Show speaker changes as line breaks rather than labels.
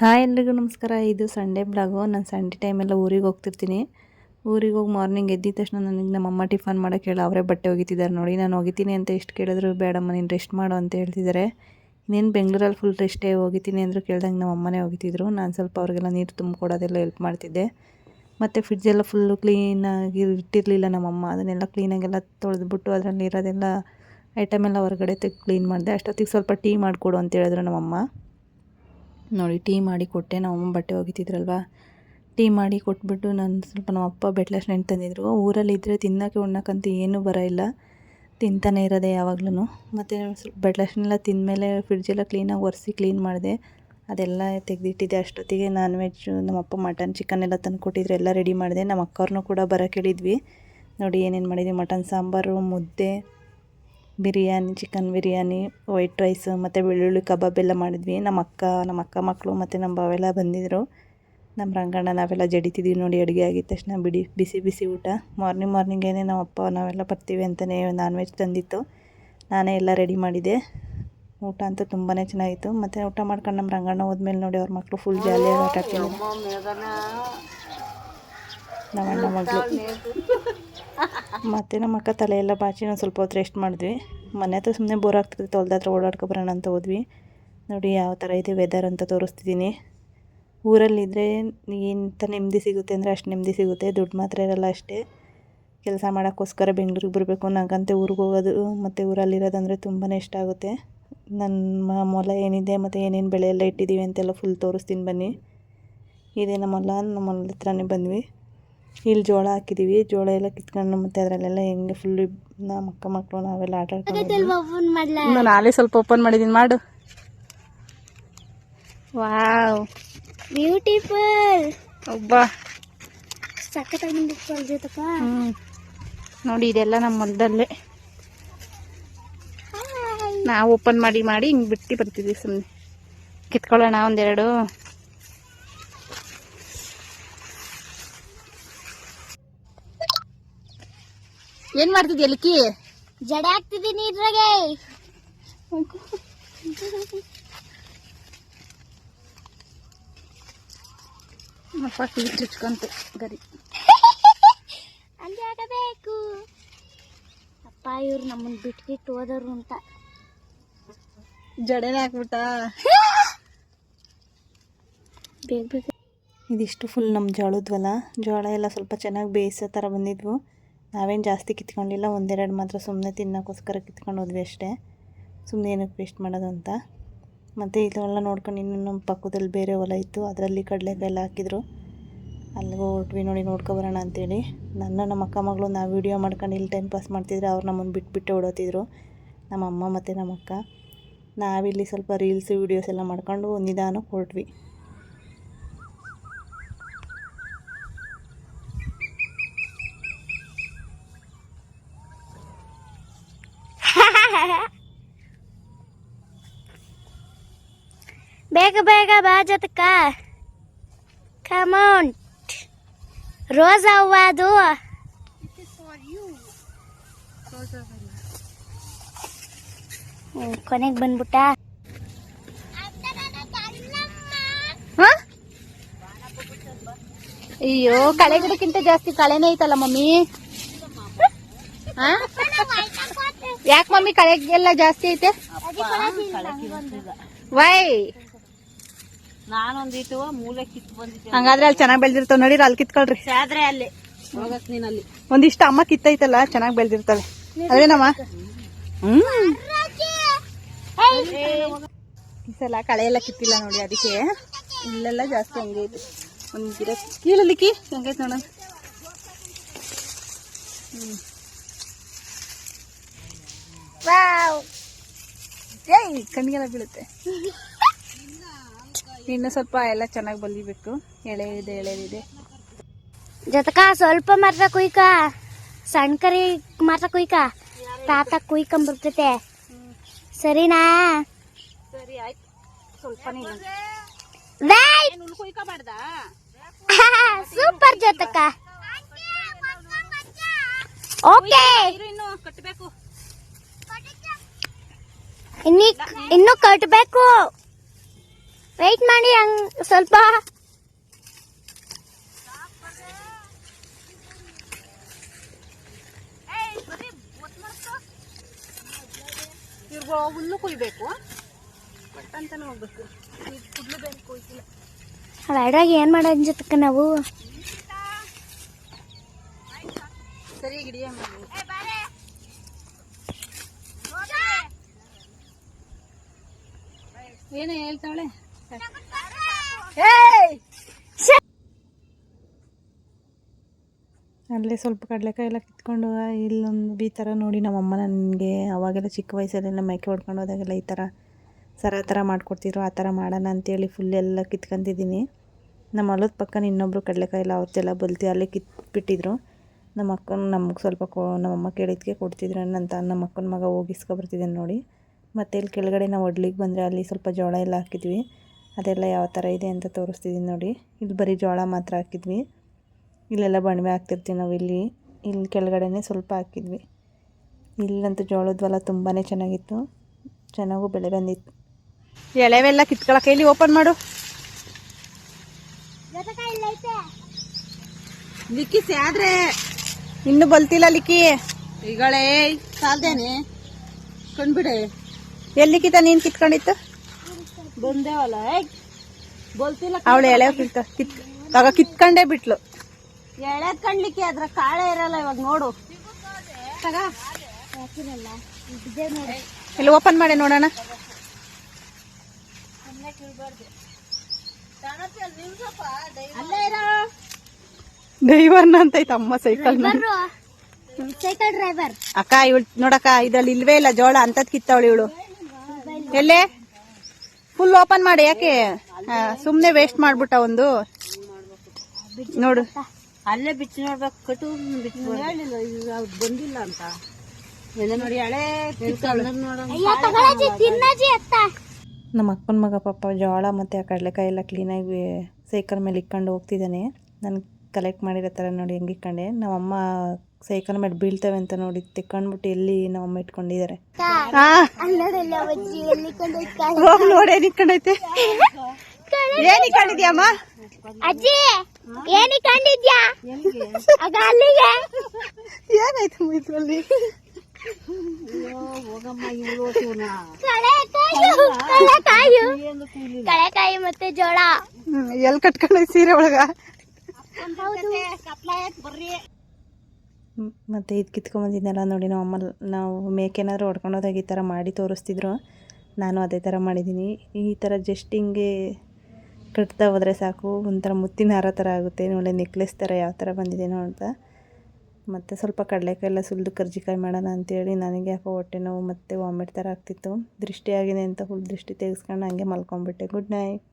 Hi ಎಲ್ರಿಗೂ ನಮಸ್ಕಾರ. ಇದು ಸಂಡೇ ಬ್ಲಾಗು ನಾನು ಸಂಡೇ ಟೈಮೆಲ್ಲ ಊರಿಗೆ ಹೋಗ್ತಿರ್ತೀನಿ. ಊರಿಗೆ ಹೋಗಿ ಮಾರ್ನಿಂಗ್ ಎದ್ದಿದ ತಕ್ಷಣ ನನಗೆ ನಮ್ಮಮ್ಮ ಟಿಫನ್ ಮಾಡೋಕ್ಕೆ ಹೇಳಿ. ಅವರೇ ಬಟ್ಟೆ ಒಗಿತಿದ್ದಾರೆ ನೋಡಿ. ನಾನು ಒಗಿತೀನಿ ಅಂತ ಎಷ್ಟು ಕೇಳಿದ್ರು, ಬೇಡಮ್ಮ, ನೀನು ರೆಸ್ಟ್ ಮಾಡು ಅಂತ ಹೇಳ್ತಿದ್ದಾರೆ. ಇನ್ನೇನು ಬೆಂಗಳೂರಲ್ಲಿ ಫುಲ್ ರೆಸ್ಟೇ ಹೋಗಿತೀನಿ ಅಂದರೂ ಕೇಳ್ದಂಗೆ ನಮ್ಮಮ್ಮನೇ ಹೋಗಿತಿದ್ರು ನಾನು ಸ್ವಲ್ಪ ಅವ್ರಿಗೆಲ್ಲ ನೀರು ತುಂಬಿಕೊಡೋದೆಲ್ಲ ಹೆಲ್ಪ್ ಮಾಡ್ತಿದ್ದೆ. ಮತ್ತು ಫ್ರಿಡ್ಜೆಲ್ಲ ಫುಲ್ಲು ಕ್ಲೀನಾಗಿ ಇಟ್ಟಿರಲಿಲ್ಲ ನಮ್ಮಮ್ಮ. ಅದನ್ನೆಲ್ಲ ಕ್ಲೀನಾಗೆಲ್ಲ ತೊಳೆದ್ಬಿಟ್ಟು ಅದರಲ್ಲಿ ಇರೋದೆಲ್ಲ ಐಟಮೆಲ್ಲ ಹೊರಗಡೆ ತೆಗೆದು ಕ್ಲೀನ್ ಮಾಡಿದೆ. ಅಷ್ಟೊತ್ತಿಗೆ ಸ್ವಲ್ಪ ಟೀ ಮಾಡಿಕೊಡು ಅಂತ ಹೇಳಿದ್ರು ನಮ್ಮಮ್ಮ. ನೋಡಿ, ಟೀ ಮಾಡಿ ಕೊಟ್ಟೆ. ನಮ್ಮ ಬಟ್ಟೆ ಒಗಿತಿದ್ರಲ್ವ? ಟೀ ಮಾಡಿ ಕೊಟ್ಬಿಟ್ಟು ನಾನು ಸ್ವಲ್ಪ ನಮ್ಮ ಅಪ್ಪ ಬೆಟ್ಲಸ್ ನೆಂಟು ತಂದಿದ್ರು. ಊರಲ್ಲಿ ಇದ್ದರೆ ತಿನ್ನೋಕ್ಕೆ ಉಣ್ಣಕ್ಕಂತೂ ಏನೂ ಬರ ಇಲ್ಲ. ತಿಂತಾನೆ ಇರೋದೆ ಯಾವಾಗ್ಲೂ ಮತ್ತು ಸ್ವಲ್ಪ ಬೆಟ್ಲಸ್ನೆಲ್ಲ ತಿಂದಮೇಲೆ ಫ್ರಿಡ್ಜೆಲ್ಲ ಕ್ಲೀನಾಗಿ ಒರೆಸಿ ಕ್ಲೀನ್ ಮಾಡಿದೆ. ಅದೆಲ್ಲ ತೆಗೆದಿಟ್ಟಿದ್ದೆ. ಅಷ್ಟೊತ್ತಿಗೆ ನಾನ್ ವೆಜ್ ನಮ್ಮ ಅಪ್ಪ ಮಟನ್ ಚಿಕನ್ ಎಲ್ಲ ತಂದು ಕೊಟ್ಟಿದ್ರು. ಎಲ್ಲ ರೆಡಿ ಮಾಡಿದೆ. ನಮ್ಮ ಅಕ್ಕವ್ರನ್ನೂ ಕೂಡ ಬರೋಕೆ ಹೇಳಿದ್ವಿ. ನೋಡಿ ಏನೇನು ಮಾಡಿದ್ವಿ. ಮಟನ್ ಸಾಂಬಾರು, ಮುದ್ದೆ biryani chicken biryani white rice ಮತ್ತು ಬೆಳ್ಳುಳ್ಳಿ ಕಬಾಬ್ ಎಲ್ಲ ಮಾಡಿದ್ವಿ. ನಮ್ಮ ಅಕ್ಕ ನಮ್ಮ ಅಕ್ಕ ಮಕ್ಕಳು ಮತ್ತು ನಮ್ಮ ಬಾವೆಲ್ಲ ಬಂದಿದ್ದರು ನಮ್ಮ ರಂಗಣ್ಣ ನಾವೆಲ್ಲ ಜಡಿತಿದ್ದೀವಿ ನೋಡಿ ಅಡುಗೆ ಆಗಿದ ತಕ್ಷಣ ಬಿಡಿ ಬಿಸಿ ಬಿಸಿ ಊಟ. ಮಾರ್ನಿಂಗ್ ಮಾರ್ನಿಂಗೇನೆ ನಮ್ಮ ಅಪ್ಪ ನಾವೆಲ್ಲ ಬರ್ತೀವಿ ಅಂತಲೇ ನಾನ್ ವೆಜ್ ತಂದಿತ್ತು. ನಾನೇ ಎಲ್ಲ ರೆಡಿ ಮಾಡಿದೆ. ಊಟ ಅಂತೂ ತುಂಬಾ ಚೆನ್ನಾಗಿತ್ತು. ಮತ್ತು ಊಟ ಮಾಡ್ಕೊಂಡು ನಮ್ಮ ರಂಗಣ್ಣ ಹೋದ್ಮೇಲೆ ನೋಡಿ ಅವ್ರ ಮಕ್ಕಳು ಫುಲ್ ಜಾಲಿಯಾಗಿ ಆಟ ಆಡ್ತಿದ್ದಾರೆ ನಮ್ಮ ಅಣ್ಣ ಮಗಳು. ಮತ್ತು ನಮ್ಮ ಅಕ್ಕ ತಲೆ ಬಾಚಿ ನಾವು ಸ್ವಲ್ಪ ಹೊತ್ತು ರೆಸ್ಟ್ ಮಾಡಿದ್ವಿ. ಮನೆ ಹತ್ರ ಸುಮ್ಮನೆ ಬೋರ್ ಆಗ್ತಿತ್ತು ಹೊಲ್ದ ಹತ್ರ ಓಡಾಡ್ಕೊಬರೋಣ ಅಂತ ಹೋದ್ವಿ. ನೋಡಿ ಯಾವ ಥರ ಇದೆ ವೆದರ್ ಅಂತ ತೋರಿಸ್ತಿದ್ದೀನಿ. ಊರಲ್ಲಿದ್ದರೆ ಎಂಥ ನೆಮ್ಮದಿ ಸಿಗುತ್ತೆ ಅಂದರೆ ಅಷ್ಟು ನೆಮ್ಮದಿ ಸಿಗುತ್ತೆ, ದುಡ್ಡು ಮಾತ್ರ ಇರಲ್ಲ ಅಷ್ಟೇ. ಕೆಲಸ ಮಾಡೋಕ್ಕೋಸ್ಕರ ಬೆಂಗಳೂರಿಗೆ ಬರಬೇಕು ನನಗಂತೆ ಊರಿಗೆ ಹೋಗೋದು, ಮತ್ತು ಊರಲ್ಲಿರೋದಂದರೆ ತುಂಬಾ ಇಷ್ಟ ಆಗುತ್ತೆ. ನನ್ನ ಮೊಲ ಏನಿದೆ ಮತ್ತು ಏನೇನು ಬೆಳೆ ಎಲ್ಲ ಇಟ್ಟಿದ್ದೀವಿ ಅಂತೆಲ್ಲ ಫುಲ್ ತೋರಿಸ್ತೀನಿ ಬನ್ನಿ. ಇದೇ ನಮ್ಮ ಹೊಲ ನಮ್ಮ ಹೊಲದ ಹತ್ರನೇ ಬಂದ್ವಿ. ಇಲ್ಲಿ ಜೋಳ ಹಾಕಿದೀವಿ. ಜೋಳ ಎಲ್ಲ ಕಿತ್ಕೊಂಡು ಮತ್ತೆ ಅದರಲ್ಲೆಲ್ಲ ಹೆಂಗೆ ಫುಲ್ ನಮ್ಮ ಅಕ್ಕ ಮಕ್ಕಳು ನಾವೆಲ್ಲ ಆಟ ಆಡ್ಕೊಂಡು ನಾಳೆ ಸ್ವಲ್ಪ ಓಪನ್ ಮಾಡಿದೀನಿ. ಮಾಡು. ವಾವ್.
ಬ್ಯೂಟಿಫುಲ್
ಒಬ್ಬ. ನೋಡಿ ಇದೆಲ್ಲ ನಮ್ಮ ಹೊಲದಲ್ಲೇ. ನಾವು ಓಪನ್ ಮಾಡಿ ಮಾಡಿ ಹಿಂಗೆ ಬಿಟ್ಟು ಬರ್ತಿದ್ವಿ ಸುಮ್ಮನೆ ಕಿತ್ಕೊಳ್ಳೋಣ ಒಂದೆರಡು. ಏನು ಮಾಡ್ತಿದ್ಯ ಲಕ್ಕಿ
ಜಡೆ ಹಾಕ್ತಿದ್ದೀನಿ ಇದ್ರಾಗೆ.
ಚುಚ್ಕೊಂತು ಗರಿ.
ಅಲ್ಲಿ ಆಗಬೇಕು ಅಪ್ಪ ಇವ್ರು ನಮ್ಮನ್ನ ಬಿಟ್ಬಿಟ್ಟು ಹೋದವ್ರು ಅಂತ.
ಜಡೆ ಹಾಕ್ಬಿಟ್ಟ?
ಬೇಗ ಬೇಗ.
ಇದಿಷ್ಟು ಫುಲ್ ನಮ್ಮ ಜೋಳದ್ವಲ್ಲ? ಜೋಳ ಎಲ್ಲ ಸ್ವಲ್ಪ ಚೆನ್ನಾಗಿ ಬೇಯಿಸೋ ಥರ ಬಂದಿದ್ವು. ನಾವೇನು ಜಾಸ್ತಿ ಕಿತ್ಕೊಂಡಿಲ್ಲ, ಒಂದೆರಡು ಮಾತ್ರ ಸುಮ್ಮನೆ ತಿನ್ನೋಕ್ಕೋಸ್ಕರ ಕಿತ್ಕೊಂಡು ಹೋದ್ವಿ ಅಷ್ಟೇ. ಸುಮ್ಮನೆ ಏನಕ್ಕೆ ವೇಸ್ಟ್ ಮಾಡೋದು ಅಂತ. ಮತ್ತು ಇದೆಲ್ಲ ನೋಡ್ಕೊಂಡು ಇನ್ನು ನಮ್ಮ ಪಕ್ಕದಲ್ಲಿ ಬೇರೆ ಹೊಲ ಇತ್ತು, ಅದರಲ್ಲಿ ಕಡಲೆಕಾಯಿ ಎಲ್ಲ ಹಾಕಿದ್ರು. ಅಲ್ಲಿಗೆ ಹೊರಟ್ವಿ ನೋಡಿ ನೋಡ್ಕೊಬರೋಣ ಅಂತೇಳಿ. ನನ್ನ ನಮ್ಮ ಅಕ್ಕ ಮಗಳು ನಾವು ವೀಡಿಯೋ ಮಾಡ್ಕೊಂಡು ಇಲ್ಲಿ ಟೈಮ್ ಪಾಸ್ ಮಾಡ್ತಿದ್ರೆ ಅವ್ರು ನಮ್ಮನ್ನು ಬಿಟ್ಬಿಟ್ಟು ಓಡೋತಿದ್ರು. ನಮ್ಮ ಅಮ್ಮ ಮತ್ತು ನಮ್ಮ ಅಕ್ಕ. ನಾವಿಲ್ಲಿ ಸ್ವಲ್ಪ ರೀಲ್ಸ್ ವೀಡಿಯೋಸ್ ಎಲ್ಲ ಮಾಡ್ಕೊಂಡು ನಿಧಾನಕ್ಕೆ ಹೊರಟ್ವಿ.
ಬೇಗ ಬೇಗ ಬಾ ಜೊತಕ. ಕಮೌಂಟ್ ರೋಸ್ ಅವ್ವ ಅದು? ಕೊನೆಗೆ ಬಂದ್ಬಿಟ್ಟ.
ಅಯ್ಯೋ ಕಳೆ ಗಿಡಕ್ಕಿಂತ ಜಾಸ್ತಿ ಕಳೆನೇ ಐತಲ್ಲ ಮಮ್ಮಿ. ಯಾಕೆ ಮಮ್ಮಿ ಕಳೆಗೆಲ್ಲ ಜಾಸ್ತಿ ಐತೆ? ವೈ?
ಮೂಲೆ ಕಿತ್
ಹಂಗಾದ್ರೆ ಅಲ್ಲಿ ಚೆನ್ನಾಗಿ ಬೆಳೆದಿರ್ತಾವ ನೋಡಿ ಅಲ್ಲಿ ಕಿತ್ಕೊಳ್ರಿ.
ಆದ್ರೆ ಅಲ್ಲಿ ಹೋಗಕ್
ಒಂದಿಷ್ಟು ಅಮ್ಮ ಕಿತ್ತೈತಲ್ಲ ಚೆನ್ನಾಗಿ ಬೆಳ್ದಿರ್ತಾವೆ. ಅದೇನಮ್ಮ? ಹ್ಮ್. ಈ ಸಲ ಕಳೆ ಎಲ್ಲ ಕಿತ್ತಿಲ್ಲ ನೋಡಿ ಅದಕ್ಕೆ. ಇಲ್ಲೆಲ್ಲ ಜಾಸ್ತಿ ಹಂಗೆ ಐತೆ. ಒಂದು ಗಿಡ ಕೀಳಲಿಕ್ಕಿ ಹೆಂಗೈತೆ ನೋಡೋಣ. ಏಯ್ ಕಣ್ಣಿಗೆಲ್ಲ ಬೀಳುತ್ತೆ. ಇನ್ನು ಸ್ವಲ್ಪ ಎಲ್ಲ ಚೆನ್ನಾಗಿ ಬಲಿಬೇಕು. ಎಳೆದಿದೆ ಎಳೆದಿದೆ.
ಜೊತೆಕ ಸ್ವಲ್ಪ ಮಾತ್ರ ಕುಯ್ಕ. ಸಣ್ಣ ಕರಿ ಮಾತ್ರ ಕುಯ್ಕ. ತಾತ ಕುಯ್ಕೊಂಬರ್ತೈತೆ ಸರಿನಾ?
ಸರಿ ಆಯ್ತು. ಸ್ವಲ್ಪನೇ
ಸೂಪರ್ ಜೊತೆಕ. ಓಕೆ.
ಕಟ್ಟಬೇಕು.
ಇನ್ನಿ ಇನ್ನು ಕಟ್ಟಬೇಕು ವೆಯ್ಟ್ ಮಾಡಿ ಹಂಗ್ ಸ್ವಲ್ಪ.
ಇವ್ರಿಗೆ ಹುಲ್ಲು ಕುಯ್ಬೇಕು. ಅಂತಾನೆ ಹೋಗ್ಬೇಕು. ಈ ಕುಡ್ಲು ಬೇರೆ ಕೊಯ್ತಿಲ್ಲ.
ಅದ್ರಾಗ ಏನ್ ಮಾಡೋ ಜೊತೆ ನಾವು?
ಸರಿ ಹಿಡಿಯ ಏನೋ ಹೇಳ್ತಾಳೆ?
ಅಲ್ಲೇ ಸ್ವಲ್ಪ ಕಡಲೆಕಾಯಿ ಎಲ್ಲ ಕಿತ್ಕೊಂಡು ಇಲ್ಲೊಂದು ಈ ಥರ ನೋಡಿ ನಮ್ಮಮ್ಮ ನನಗೆ ಅವಾಗೆಲ್ಲ ಚಿಕ್ಕ ವಯಸ್ಸಲ್ಲೆಲ್ಲ ಮೈಕೆ ಹೊಡ್ಕೊಂಡು ಹೋದಾಗೆಲ್ಲ ಈ ಥರ ಸರ ಥರ ಮಾಡ್ಕೊಡ್ತಿದ್ರು ಆ ಥರ ಮಾಡೋಣ ಅಂತೇಳಿ ಫುಲ್ ಎಲ್ಲ ಕಿತ್ಕೊಂತಿದ್ದೀನಿ. ನಮ್ಮ ಹೊಲದ ಪಕ್ಕನ ಇನ್ನೊಬ್ಬರು ಕಡಲೆಕಾಯಿ ಎಲ್ಲ ಅವತ್ತೆಲ್ಲ ಬಲ್ತಿ ಅಲ್ಲೇ ಕಿತ್ಬಿಟ್ಟಿದ್ರು. ನಮ್ಮ ಅಕ್ಕನ ನಮಗೆ ಸ್ವಲ್ಪ ಕೊ ನಮ್ಮಮ್ಮ ಕೇಳಿದ್ಕೆ ಕೊಡ್ತಿದ್ರು ಅಂತ ನಮ್ಮ ಅಕ್ಕನ ಮಗ ಹೋಗಿಸ್ಕೊಬರ್ತಿದ್ದೇನೆ ನೋಡಿ. ಮತ್ತು ಇಲ್ಲಿ ಕೆಳಗಡೆ ನಾವು ಒಡ್ಲಿಗೆ ಬಂದರೆ ಅಲ್ಲಿ ಸ್ವಲ್ಪ ಜೋಳ ಎಲ್ಲ ಹಾಕಿದ್ವಿ. ಅದೆಲ್ಲ ಯಾವ ಥರ ಇದೆ ಅಂತ ತೋರಿಸ್ತಿದ್ದೀನಿ ನೋಡಿ. ಇಲ್ಲಿ ಬರೀ ಜೋಳ ಮಾತ್ರ ಹಾಕಿದ್ವಿ. ಇಲ್ಲೆಲ್ಲ ಬಣವೆ ಹಾಕ್ತಿರ್ತೀವಿ ನಾವು ಇಲ್ಲಿ. ಇಲ್ಲಿ ಕೆಳಗಡೆನೇ ಸ್ವಲ್ಪ ಹಾಕಿದ್ವಿ. ಇಲ್ಲಂತೂ ಜೋಳದ ಹೊಲ ತುಂಬಾ ಚೆನ್ನಾಗಿತ್ತು. ಚೆನ್ನಾಗೂ ಬೆಳೆ ಬಂದಿತ್ತು.
ಎಳೆವೆಲ್ಲ ಕಿತ್ಕೊಳಕ್ಕೆ ಇಲ್ಲಿ ಓಪನ್ ಮಾಡು. ಲಿಕ್ಕಿ ಆದ್ರೆ ಇನ್ನು ಬಲ್ತಿಲ್ಲ ಲಿಕ್ಕಿ. ಈಗಳೇ ಸಾಲ್ದೇನೆ ಕಂಡ್ಬಿಡೆ. ಎಲ್ಲಿ ಕಿತ್ತ ನೀನ್ ಕಿತ್ಕೊಂಡಿತ್ತು ಬಂದೇವಲ್ಲ ಬಲ್ತಿಲ್ಲ ಅವಳು ಎಳೆ ಕಿತ್ತ ಕಿತ್ ಆಗ ಕಿತ್ಕೊಂಡೇ ಬಿಟ್ಲು. ಎಳೆ ಕಣ್ಲಿಕ್ಕೆ ಅದ್ರ ಕಾಳೆ ಇರಲ್ಲ ಇವಾಗ ನೋಡು. ಇಲ್ಲಿ ಓಪನ್ ಮಾಡಿ ನೋಡೋಣ. ಡ್ರೈವರ್ನ ಅಂತ ಐತೆ ಅಮ್ಮ ಸೈಕಲ್
ಸೈಕಲ್ ಡ್ರೈವರ್.
ಅಕ್ಕ ಇವಳು ನೋಡಕ್ಕ ಇದ್ರಲ್ಲಿ ಇಲ್ವೇ ಇಲ್ಲ ಜೋಳ ಅಂತದ್ ಕಿತ್ತವಳು ಇವಳು. ಎಲ್ಲೇ? ಫುಲ್ ಓಪನ್ ಮಾಡಿ ಯಾಕೆ? ಸುಮ್ಮನೆ ಸುಮ್ನೆ ವೇಸ್ಟ್ ಮಾಡ್ಬಿಟ್ಟ ಒಂದು. ನೋಡು. ಅಲ್ಲೇ ಬಿಚ್ಚಿ ನೋಡ್ಬೇಕು ಕಟು ಬಂದಿಲ್ಲ ಅಂತ. ನೋಡಿ ಹಳೆ
ಅಯ್ಯೋ ತಗೊಳಜಿ ತಿನ್ನಜಿ ಅತ್ತ.
ನಮ್ಮ ಅಕ್ಕನ ಮಗ ಪಾಪ ಜೋಳ ಮತ್ತು ಆ ಕಡಲೆಕಾಯಿ ಎಲ್ಲ ಕ್ಲೀನಾಗಿ ಸೈಕಲ್ ಮೇಲೆ ಇಕ್ಕೊಂಡು ಹೋಗ್ತಿದ್ದಾನೆ. ನಾನು ಕಲೆಕ್ಟ್ ಮಾಡಿರೋ ಥರ ನೋಡಿ ಹೆಂಗೆ ಇಕ್ಕೊಂಡೆ ನಮ್ಮಮ್ಮ ಸೈಕಲ್ ಮೇಲೆ ಬೀಳ್ತವೆ ಅಂತ ನೋಡಿ ತೆಕ್ಕೊಂಡ್ಬಿಟ್ಟು ಎಲ್ಲಿ ಇಟ್ಕೊಂಡಿದ್ದಾರೆ.
ಎಲ್ಲಿ ಕೊಂಡೋಯ್ತ
ಹೋಗ್ ನೋಡಿ ಏನ್ ಇಟ್ಕೊಂಡೈತೆ ಏನ್ ಇಟ್ಕೊಂಡಿದ್ಯಮ್ಮ
ಅಜ್ಜಿ ಏನಿ ಕಂಡಿದ್ಯಾ ಆಗ ಅಲ್ಲಿಗೆ.
ಏನಾಯ್ತು ಇದ್ರಲ್ಲಿ?
ಕಳೆಕಾಯಿ ಕಳೆಕಾಯಿ ಕಳೆಕಾಯಿ ಮತ್ತೆ ಜೋಳ.
ಎಲ್ ಕಟ್ಕೊಂಡ್ ಸೀರೆ ಒಳಗ?
ಮತ್ತು ಇದು ಕಿತ್ಕೊಂಬಂದಿದ್ದೆಲ್ಲ ನೋಡಿ ನಾವು ಅಮ್ಮ ನಾವು ಮೇಕೇನಾದರೂ ಹೊಡ್ಕೊಂಡೋದಾಗ ಈ ಥರ ಮಾಡಿ ತೋರಿಸ್ತಿದ್ರು. ನಾನು ಅದೇ ಥರ ಮಾಡಿದ್ದೀನಿ ಈ ಥರ ಜಸ್ಟ್ ಹಿಂಗೆ ಕಟ್ತಾ ಹೋದರೆ ಸಾಕು. ಒಂಥರ ಮುತ್ತಿನ ಹಾರ ಥರ ಆಗುತ್ತೆ. ನೋಡಿ ನೆಕ್ಲೆಸ್ ಥರ ಯಾವ ಥರ ಬಂದಿದೆ ಅಂತ. ಮತ್ತು ಸ್ವಲ್ಪ ಕಡಲೆಕಾಯಿ ಎಲ್ಲ ಸುಲಿದು ಕರ್ಜಿಕಾಯಿ ಮಾಡೋಣ ಅಂತೇಳಿ ನನಗೆ ಯಾಕೋ ಹೊಟ್ಟೆ ನೋವು ಮತ್ತು ವಾಮಿಟ್ ಥರ ಆಗ್ತಿತ್ತು. ದೃಷ್ಟಿಯಾಗಿದೆ ಅಂತ ಫುಲ್ ದೃಷ್ಟಿ ತೆಗೆಸ್ಕೊಂಡು ಹಂಗೆ ಮಲ್ಕೊಂಬಿಟ್ಟೆ ಗುಡ್ ನೈಟ್